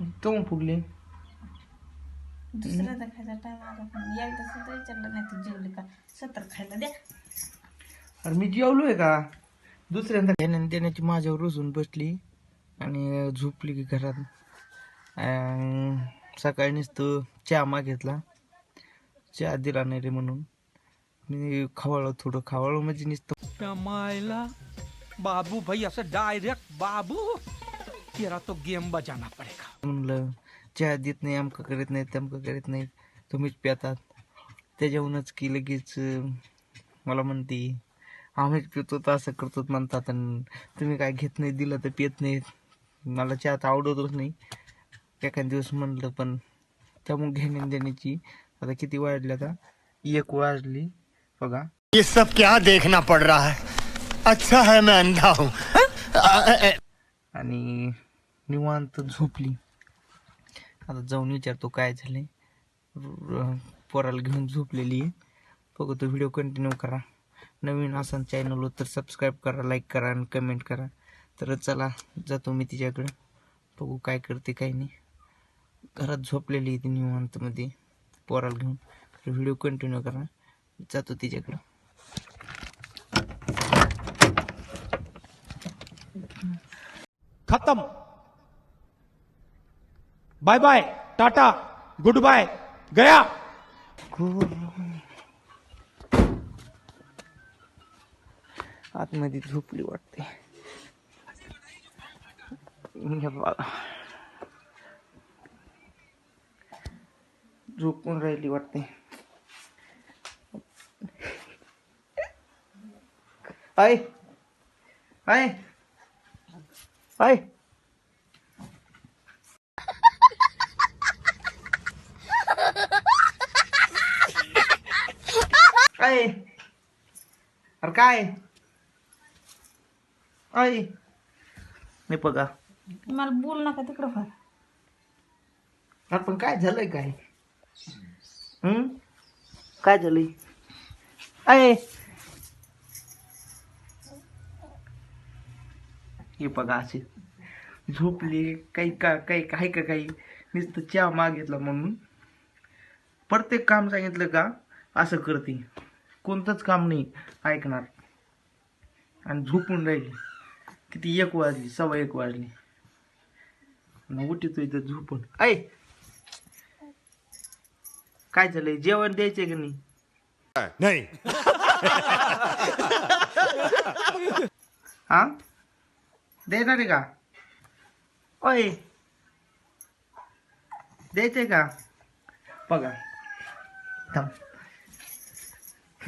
कमून फुगली. दुसऱ्याचा खायचा टाइम आला पण एकदा सुद्धा विचारलं नाही तू जेवली का? सत्र खायला द्या. अरे मी जेवलोय का? दुसऱ्यांदा घेण्या देण्याची माझ्यावर रुजून बसली आणि झोपली की घरात. अं, सकाळी नुसतं चहा मागितला चहा दिला नाही रे म्हणून. मी खवाळलं थोडं खवाळलं म्हणजे नुसतं मायला बाबू भाई असं डायरेक्ट बाबू. तेरा तो गेम बजाना पडेगा। म्हणलं चहा देत नाही अमकं करीत नाही तमकं करीत नाही तुम्हीच पितात. त्याच्याहूनच की लगेच अं, मला म्हणते आम्हीच पितो तर असं करतो म्हणतात. आणि तुम्ही काय घेत नाही दिलं तर पित नाही. मला चहा तर आवडतच नाही. एखाद दिवस म्हणलं पण त्यामुळे घेण्या देण्याची आता किती वाजले आता? एक वाजली बघा. ये सब क्या देखना पड़ रहा है? अच्छा है मैं अंधा हूँ। आणि निवांत झोपली. आता जाऊन विचारतो काय झाले पोराला घेऊन झोपलेली आहे. बघतो व्हिडिओ कंटिन्यू करा. नवीन असाल चॅनलवर तर सबस्क्राईब करा लाईक करा आणि कमेंट करा. तर चला जातो मी तिच्याकडं. बघू काय करते काय नाही. घरात झोपलेली आहे ती निवांतमध्ये पोराला घेऊन. तर व्हिडिओ कंटिन्यू करा. जातो तिच्याकडं. खतम. Bye bye tata goodbye गया। आतमध्ये झोपली वाटते. झोपून राहिली वाटते. आय आय आय काय अरे काय आय नाही बघा मला बोल नका तिकडं फार. अरे पण काय झालंय काय? हम्म? काय झालंय? आय हे बघा असे झोपले काही का काही काही का काही? नुसतं चहा मागितला म्हणून. प्रत्येक काम सांगितलं का? असं करते. कोणतंच काम नाही ऐकणार. आणि झोपून राहिली. किती एक वाजली सव्वा एक वाजली. मग उठतो इथं झोपून. ऐ! काय झालंय? जेवण द्यायचंय का नाही? नहीं. हा? देणार आहे का? ओय! द्यायचंय का? बघा थांब.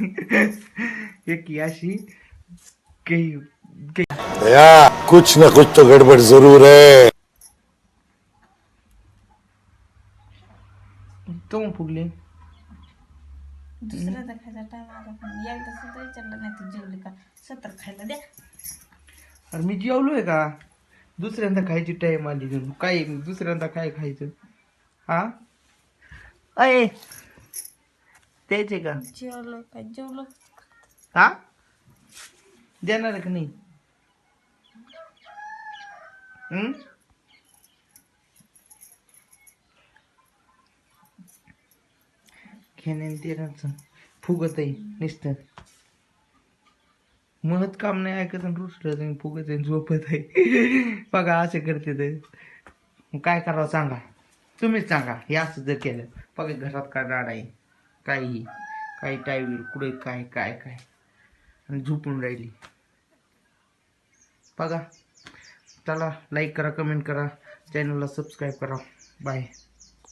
एक ही अशी काही काही भैया कुछ न कुछ तो गड़बड़ जरूर है। तो फुगले। दुसऱ्याचा खायचा टाइम आला पण एकदा सुद्धा विचारलं नाही तू जेवली का? सत्र खायला द्या. अरे मी जेवलोय का? दुसऱ्यांदा खायची टाइम आली. काय दुसऱ्यांदा काय खायचं? हा? अय द्यायचंय का? जेवलो हा? देणार आहे का नाही? हम्म? घेण्यान देण्याचं. फुगत आहे नुसतं. महत काम नाही ऐकत आणि रुसलं आणि फुगत आहे झोपत आहे. बघा असे करते ते. मग काय करावं सांगा? तुम्हीच सांगा. हे असं जर केलं. बघा घरात काय राड आहे. काही काही टाईव्हील कुठे काय काय काय. आणि झोपून राहिली. बघा. चला लाईक करा कमेंट करा. चॅनलला सबस्क्राईब करा. बाय